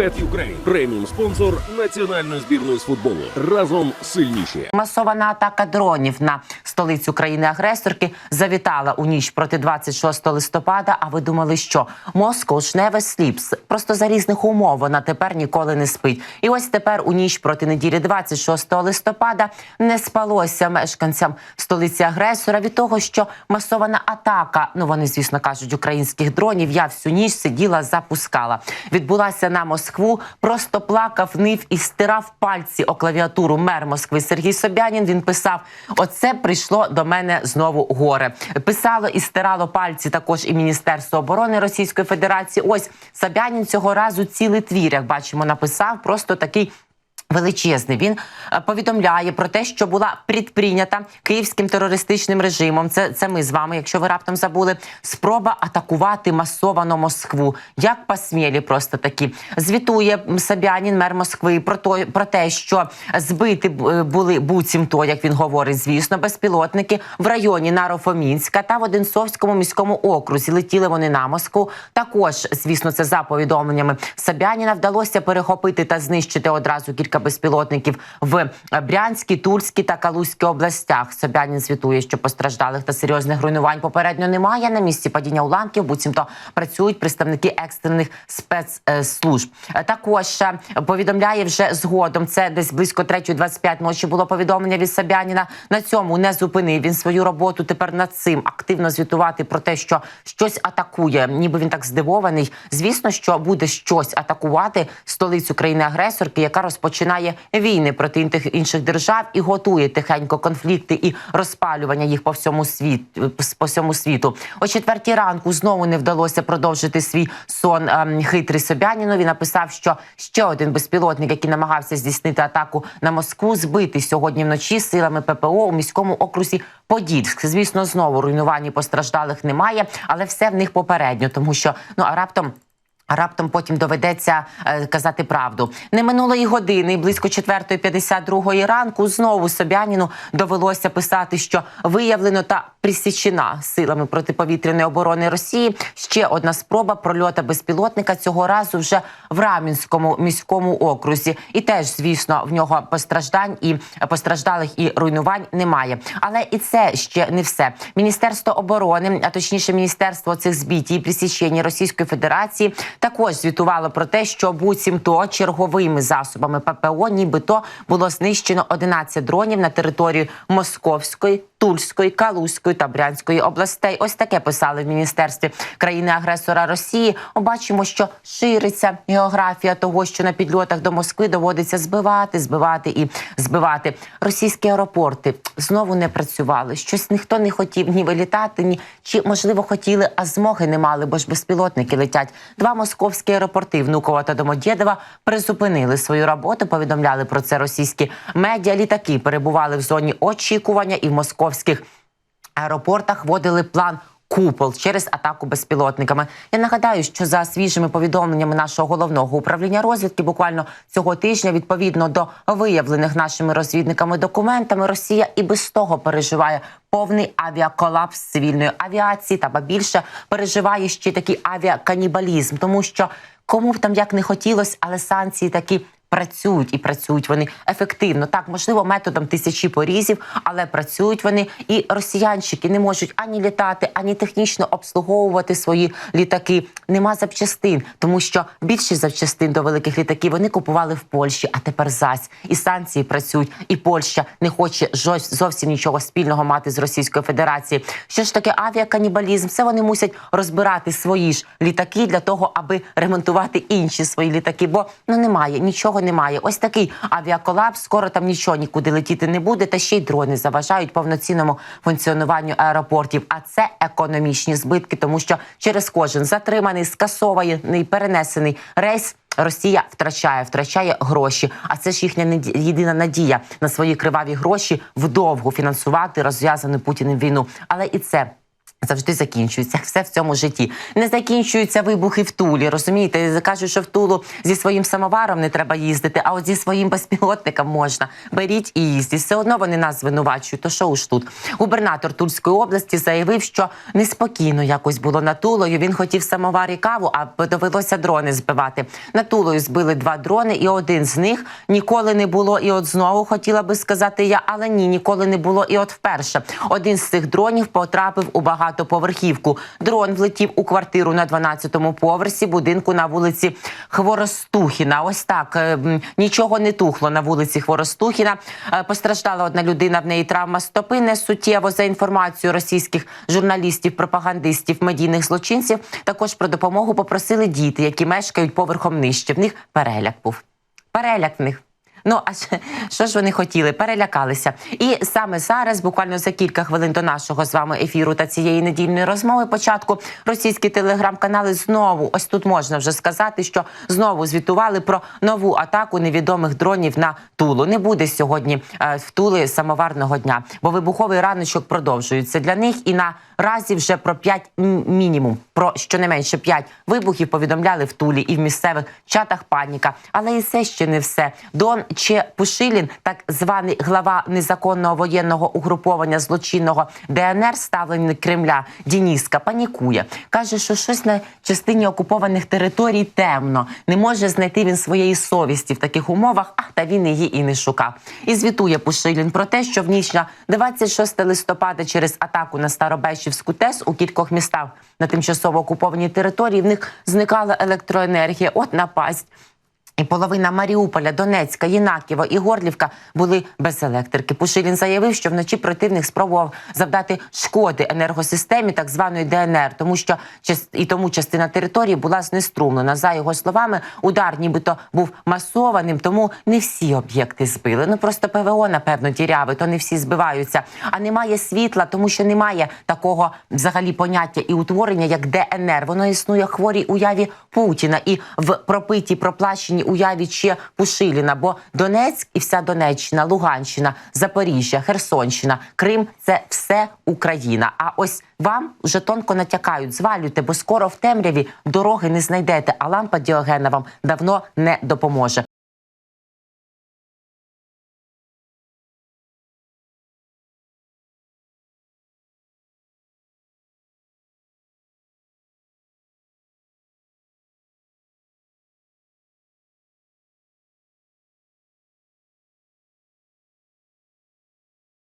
Bet Ukraine – преміум спонсор національної збірної з футболу. Разом сильніші. Масована атака дронів на столицю країни-агресорки завітала у ніч проти 26 листопада. А ви думали, що ж never sleeps. Просто за різних умов вона тепер ніколи не спить. І ось тепер у ніч проти неділі 26 листопада не спалося мешканцям столиці агресора від того, що масована атака. Ну вони звісно кажуть, українських дронів. Я всю ніч сиділа, запускала. Відбулася на Москву. Просто плакав, нив і стирав пальці о клавіатуру мер Москви Сергій Собянін. Він писав: Оце прийшло до мене знову горе. Писало і стирало пальці також і Міністерство оборони Російської Федерації. Ось Собянін цього разу цілий твір, як бачимо, написав просто такий. Величезний він е, повідомляє про те, що була предприйнята київським терористичним режимом. Це це ми з вами, якщо ви раптом забули, спроба атакувати масовано Москву. Як посмілі просто такі звітує Собянін, мер Москви, про то про те, що збити б- були буцімто, як він говорить, звісно, безпілотники в районі Нарофомінська та в Одинцовському міському окрузі. Летіли вони на Москву. Також, звісно, це за повідомленнями Собяніна вдалося перехопити та знищити одразу кілька безпілотників в Брянській, Тульській та Калузькій областях. Собянін звітує, що постраждалих та серйозних руйнувань попередньо немає. На місці падіння уламків буцімто працюють представники екстрених спецслужб. Е, Також е, повідомляє вже згодом. Це десь близько 3.25 ночі було повідомлення від Собяніна. На цьому не зупинив він свою роботу. Тепер над цим активно звітувати про те, що щось атакує. Ніби він так здивований. Звісно, що буде щось атакувати столицю країни-агресорки, яка розпочинає війни проти інших- держав і готує тихенько конфлікти і розпалювання їх по всьому світу по всьому світу. О четвертій ранку знову не вдалося продовжити свій сон ем, хитрий Собяніну. Він написав, що ще один безпілотник, який намагався здійснити атаку на Москву, збитий сьогодні вночі силами ППО у міському окрузі Подільськ. Звісно, знову руйнувань і постраждалих немає, але все в них попередньо, тому що ну а раптом. Раптом потім доведеться е, казати правду. Не минулої години, близько 4.52 ранку, знову Собяніну довелося писати, що виявлено та присічена силами протиповітряної оборони Росії ще одна спроба прольота безпілотника цього разу вже в Рамінському міському окрузі. І теж, звісно, в нього постраждань і постраждалих і руйнувань немає. Але і це ще не все. Міністерство оборони, а точніше, міністерство цих збитій і присічення Російської Федерації, також звітувало про те, що буцімто черговими засобами ППО, нібито було знищено 11 дронів на території Московської. Тульської, Калузької та Брянської областей. Ось таке писали в міністерстві країни-агресора Росії. Бачимо, що шириться географія того, що на підльотах до Москви доводиться збивати, збивати і збивати. Російські аеропорти знову не працювали. Щось ніхто не хотів ні вилітати, ні чи можливо хотіли, а змоги не мали, бо ж безпілотники летять. Два московські аеропорти Внуково та Домодєдова призупинили свою роботу. Повідомляли про це російські медіа. Літаки перебували в зоні очікування і в московських аеропортах вводили план. Купол через атаку безпілотниками. Я нагадаю, що за свіжими повідомленнями нашого головного управління розвідки, буквально цього тижня, відповідно до виявлених нашими розвідниками документами, Росія і без того переживає повний авіаколапс цивільної авіації, та ба більше переживає ще такий авіаканібалізм, тому що кому б там як не хотілося, але санкції такі працюють і працюють вони ефективно. Так, можливо, методом тисячі порізів, але працюють вони і росіянщики не можуть ані літати, ані технічно обслуговувати свої літаки. Нема запчастин, тому що більшість запчастин до великих літаків вони купували в Польщі, а тепер зась і санкції працюють, і Польща не хоче зовсім нічого спільного мати з Російською Федерацією. Що ж таке авіаканібалізм? Все вони мусять розбирати свої ж літаки для того, аби ремонтувати інші свої літаки. Бо ну немає нічого немає. Ось такий авіаколапс. Скоро там нічого нікуди летіти не буде. Та ще й дрони заважають повноцінному функціонуванню аеропортів. А це економічні збитки, тому що через кожен затриманий, скасований, перенесений рейс. Росія втрачає, втрачає гроші, а це ж їхня єдина надія на свої криваві гроші вдовго фінансувати розв'язану Путіним війну. Але і це Завжди закінчується все в цьому житті. Не закінчуються вибухи в Тулі. Розумієте, кажуть, що в Тулу зі своїм самоваром не треба їздити, а от зі своїм безпілотником можна. Беріть і їздіть. Все одно вони нас звинувачують. То що уж тут? Губернатор Тульської області заявив, що неспокійно якось було над Тулою. Він хотів самовар і каву, а довелося дрони збивати. Над Тулою збили два дрони, і один з них ніколи не було. І от знову хотіла би сказати я, але ні, ніколи не було. І от вперше один з цих дронів потрапив у багатоповерхівку. Дрон влетів у квартиру на 12-му поверсі будинку на вулиці Хворостухіна. Ось так е, нічого не тухло на вулиці Хворостухіна. Е, Постраждала одна людина. В неї травма стопи не суттєво за інформацією російських журналістів, пропагандистів, медійних злочинців. Також про допомогу попросили діти, які мешкають поверхом нижче. В них переляк був. Переляк в них. Ну, а що ж вони хотіли? Перелякалися. І саме зараз, буквально за кілька хвилин до нашого з вами ефіру та цієї недільної розмови, початку російські телеграм-канали знову, ось тут можна вже сказати, що знову звітували про нову атаку невідомих дронів на Тулу. Не буде сьогодні е, в Тули самоварного дня, бо вибуховий раночок продовжується для них. І наразі вже про 5 мінімум, про щонайменше 5 вибухів повідомляли в Тулі і в місцевих чатах паніка. Але і це ще не все. Дон Че Пушилін, так званий глава незаконного воєнного угруповання злочинного ДНР, ставленик Кремля Дініска, панікує. каже, що щось на частині окупованих територій темно. Не може знайти він своєї совісті в таких умовах. А та він її і не шукав. І звітує Пушилін про те, що в ніч на 26 листопада через атаку на Старобещівську ТЕС у кількох містах на тимчасово окупованій території в них зникала електроенергія. От напасть. І половина Маріуполя, Донецька, Єнаківа і Горлівка були без електрики. Пушилін заявив, що вночі противник спробував завдати шкоди енергосистемі так званої ДНР, тому що і тому частина території була знеструмлена. За його словами, удар нібито був масованим, тому не всі об'єкти збили. Ну просто ПВО, напевно, діряви, то не всі збиваються. А немає світла, тому що немає такого взагалі поняття і утворення, як ДНР. Воно існує хворій уяві Путіна і в пропитій проплаченій уяві ще Пушиліна. Бо Донецьк і вся Донеччина, Луганщина, Запоріжжя, Херсонщина, Крим це все Україна. А ось вам вже тонко натякають, звалюйте, бо скоро в темряві дороги не знайдете, а лампа Діогена вам давно не допоможе.